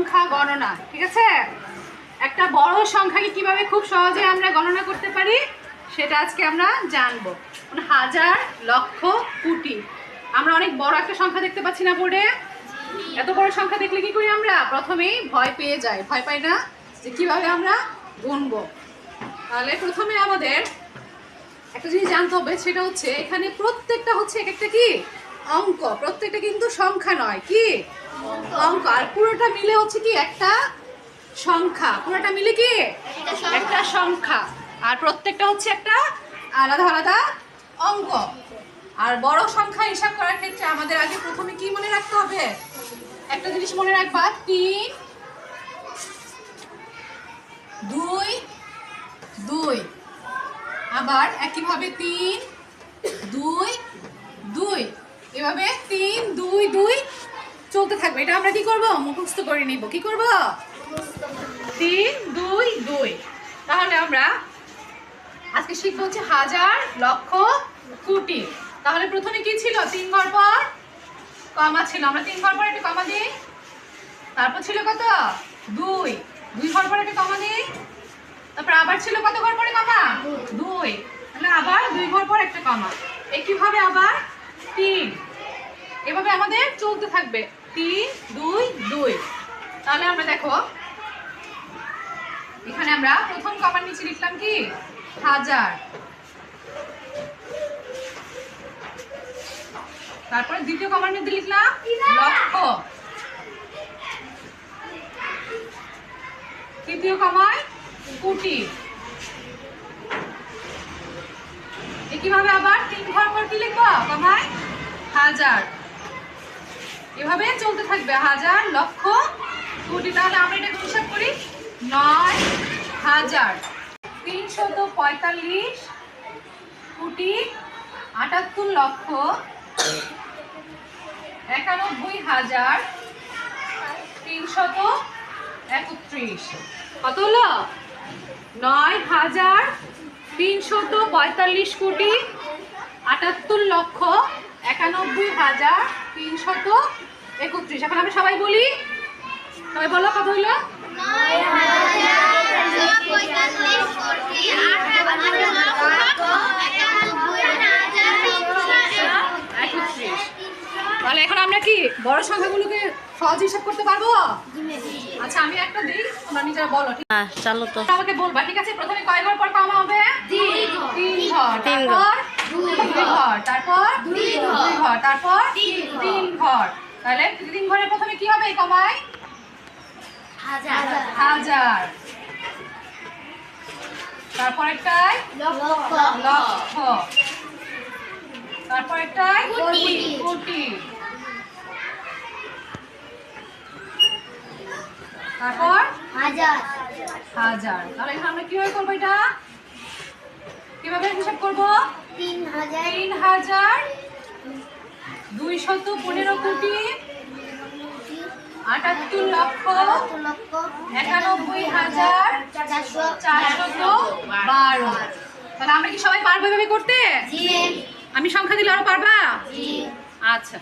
সংখ্যা গণনা, ঠিক আছে? একটা বড় সংখ্যাকে কীভাবে খুব সহজে আমরা গণনা করতে পারি, সেটা আজকে আমরা জানব। মানে হাজার লক্ষ কোটি। আমরা অনেক বড় একটা সংখ্যা দেখতে পাচ্ছি না বোর্ডে। এত বড় সংখ্যা দেখলে কি করি আমরা? প্রথমেই ভয় পেয়ে যাই। ভয় পাই না যে কীভাবে আমরা গুনবো। তাহলে প্রথমে আমাদের একটা জিনিস জানতে হবে, সেটা হচ্ছে এখানে প্রত্যেকটা হচ্ছে এক একটা কি? অঙ্ক। প্রত্যেকটা কিন্তু সংখ্যা নয়। কি? অঙ্ক আর পুরোটা মিলে হচ্ছে কি একটা সংখ্যা। পুরোটা মিলে কি? একটা সংখ্যা। আর প্রত্যেকটা হচ্ছে একটা আলাদা আলাদা অঙ্ক। আর বড় সংখ্যা হিসাব করার ক্ষেত্রে আমাদের আগে প্রথমে কি মনে রাখতে হবে? একটা জিনিস মনে রাখবা তিন দুই দুই। আবার একইভাবে তিন দুই দুই। এভাবে তিন দুই দুই চলতে থাকবে। এটা আমরা কি করব? মুখস্থ করে নিব। কি করব? তিন, দুই দুই। তাহলে আমরা আজকে শিখব হচ্ছে হাজার লক্ষ কোটি। তাহলে প্রথমে কি ছিল? তিন ঘর পর কমা ছিল। আমরা তিন ঘর পর একটা কমা দিই। তারপর ছিল কত? দুই। দুই ঘর পর একটা কমা দিই। তারপর আবার ছিল কত ঘর পরে কমা? দুই। তাহলে আবার দুই ঘর পর একটা কমা। একইভাবে আবার তিন। এভাবে আমাদের চলতে থাকবে। তিন, দুই দুই। তাহলে আমরা দেখো, এখানে আমরা প্রথম কমার নিচে লিখলাম কি? হাজার। তারপরে দ্বিতীয় কমার মধ্যে লিখলাম লক্ষ। তৃতীয় কমায় কোটি। একইভাবে আবার তিন ঘর পর কি লিখব? কমায় হাজার। এভাবে চলতে থাকবে। হাজার লক্ষ কোটি। তাহলে আমরা এটা হিসাব করি নয় হাজার। তিনশত পঁয়তাল্লিশ কোটি আটাত্তর লক্ষ একানব্বই হাজার তিনশত একত্রিশ। কত হলো? নয় হাজার তিনশত পঁয়তাল্লিশ কোটি আটাত্তর লক্ষ একানব্বই হাজার তিনশত একত্রিশ। এখন আমরা সবাই বলি সবাই বলো কত হলো একত্রিশ। তাহলে এখন আমরা কি বড় সংখ্যাগুলোকে সহজ হিসাব করতে পারব? আচ্ছা আমি একটা দিই তোমরা নিজেরা বলো ঠিক হ্যাঁ চালো তো। আমাকে বলবা ঠিক আছে? প্রথমে কয় ঘর পর কমা হবে? তিন ঘর। তিন তারপর দুই ঘর। তারপর? দুই ঘর। তারপর? তিন ঘর। তাহলে তিন ঘরের প্রথমে কি হবে কমায় হাজার। তারপর একটাই লক্ষ তারপর একটাই কোটি। কোটি। তারপর? হাজার। তাহলে এখানে আমরা কীভাবে করব এটা? কীভাবে হিসাব করব? তিন হাজার পনেরো কোটি আটাত্তর লক্ষ একানব্বই হাজার চারশো বারো। তাহলে আমরা কি সবাই পারব এভাবে করতে? আমি সংখ্যা দিলে আরও পারবা? আচ্ছা।